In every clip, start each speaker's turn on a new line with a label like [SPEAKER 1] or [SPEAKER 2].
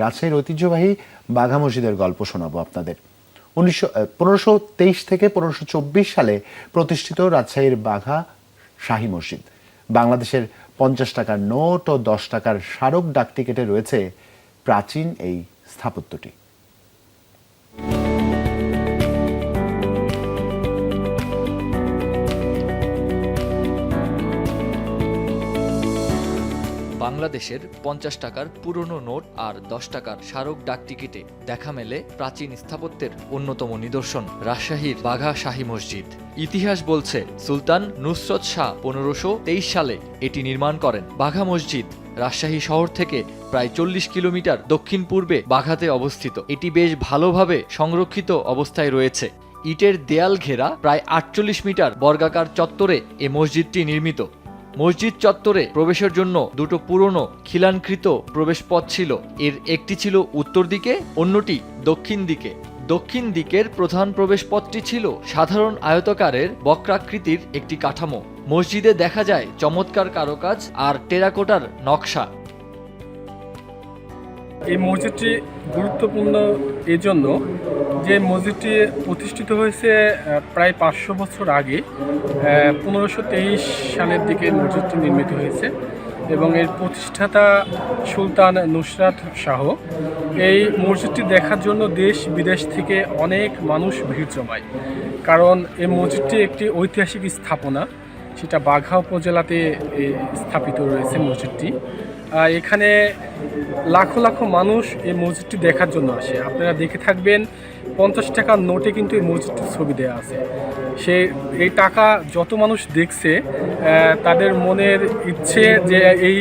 [SPEAKER 1] রাজশাহীর ঐতিহ্যবাহী বাঘা মসজিদের গল্প শোনাবো আপনাদের। উনিশশো থেকে পনেরোশো সালে প্রতিষ্ঠিত রাজশাহীর বাঘা শাহী মসজিদ। বাংলাদেশের পঞ্চাশ টাকার নোট ও দশ টাকার স্মারক ডাকটিকেটে রয়েছে প্রাচীন এই স্থাপত্যটি।
[SPEAKER 2] বাংলাদেশের পঞ্চাশ টাকার পুরনো নোট আর দশ টাকার স্মারক ডাকটিকিটে দেখা মেলে প্রাচীন স্থাপত্যের অন্যতম নিদর্শন, রাজশাহীর বাঘা শাহী মসজিদ। ইতিহাস বলছে, সুলতান নুসরত শাহ পনেরোশো সালে এটি নির্মাণ করেন। বাঘা মসজিদ, রাজশাহী শহর থেকে প্রায় চল্লিশ কিলোমিটার দক্ষিণ পূর্বে বাঘাতে অবস্থিত। এটি বেশ ভালোভাবে সংরক্ষিত অবস্থায় রয়েছে। ইটের দেয়াল ঘেরা প্রায় আটচল্লিশ মিটার বর্গাকার চত্বরে এ মসজিদটি নির্মিত। মসজিদ চত্বরে প্রবেশের জন্য দুটো পুরনো খিলানকৃত প্রবেশপথ ছিল। এর একটি ছিল উত্তর দিকে, অন্যটি দক্ষিণ দিকে। দক্ষিণ দিকের প্রধান প্রবেশপথটি ছিল সাধারণ আয়তকারের বক্রাকৃতির একটি কাঠামো। মসজিদে দেখা যায় চমৎকার কারুকাজ আর টেরাকোটার নকশা।
[SPEAKER 3] এই মসজিদটি গুরুত্বপূর্ণ এজন্য যে মসজিদটি প্রতিষ্ঠিত হয়েছে প্রায় পাঁচশো বছর আগে পনেরোশো তেইশ সালের দিকে মসজিদটি নির্মিত হয়েছে এবং এর প্রতিষ্ঠাতা সুলতান নুসরাত শাহ। এই মসজিদটি দেখার জন্য দেশ বিদেশ থেকে অনেক মানুষ ভিড় জমায়। কারণ এই মসজিদটি একটি ঐতিহাসিক স্থাপনা, সেটা বাঘা উপজেলাতে স্থাপিত রয়েছে মসজিদটি। এখানে লাখো লাখো মানুষ এই মসজিদটি দেখার জন্য আসে। আপনারা দেখে থাকবেন, পঞ্চাশ টাকার নোটে কিন্তু এই মসজিদটির ছবি দেওয়া আছে। সে, এই টাকা যত মানুষ দেখছে তাদের মনের ইচ্ছে যে এই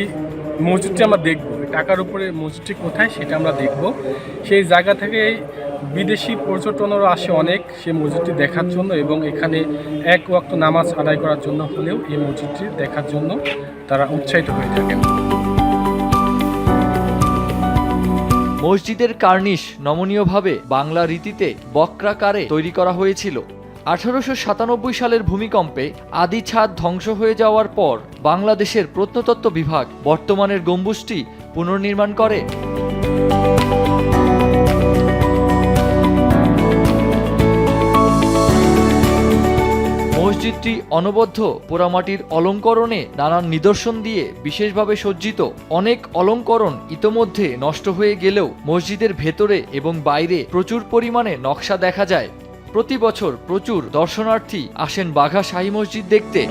[SPEAKER 3] মসজিদটি আমরা দেখব টাকার উপরে মসজিদটি কোথায় সেটা আমরা দেখব। সেই জায়গা থেকেই বিদেশি পর্যটনেরও আসে অনেক সেই মসজিদটি দেখার জন্য এবং এখানে এক ওয়াক্ত নামাজ আদায় করার জন্য হলেও এই মসজিদটি দেখার জন্য তারা উৎসাহিত হয়ে থাকেন।
[SPEAKER 2] মসজিদের কার্নিশ নমনীয়ভাবে বাংলা রীতিতে বক্রাকারে তৈরি করা হয়েছিল। আঠারোশো সাতানব্বই সালের ভূমিকম্পে আদি ছাদ ধ্বংস হয়ে যাওয়ার পর বাংলাদেশের প্রত্নতত্ত্ব বিভাগ বর্তমানের গম্বুজটি পুনর্নির্মাণ করে। মসজিদটি অনবদ্য পোড়ামাটির অলঙ্করণে নানান নিদর্শন দিয়ে বিশেষভাবে সজ্জিত। অনেক অলঙ্করণ ইতোমধ্যে নষ্ট হয়ে গেলেও মসজিদের ভেতরে এবং বাইরে প্রচুর পরিমাণে নকশা দেখা যায়। প্রতি বছর প্রচুর দর্শনার্থী আসেন বাঘা শাহী মসজিদ দেখতে।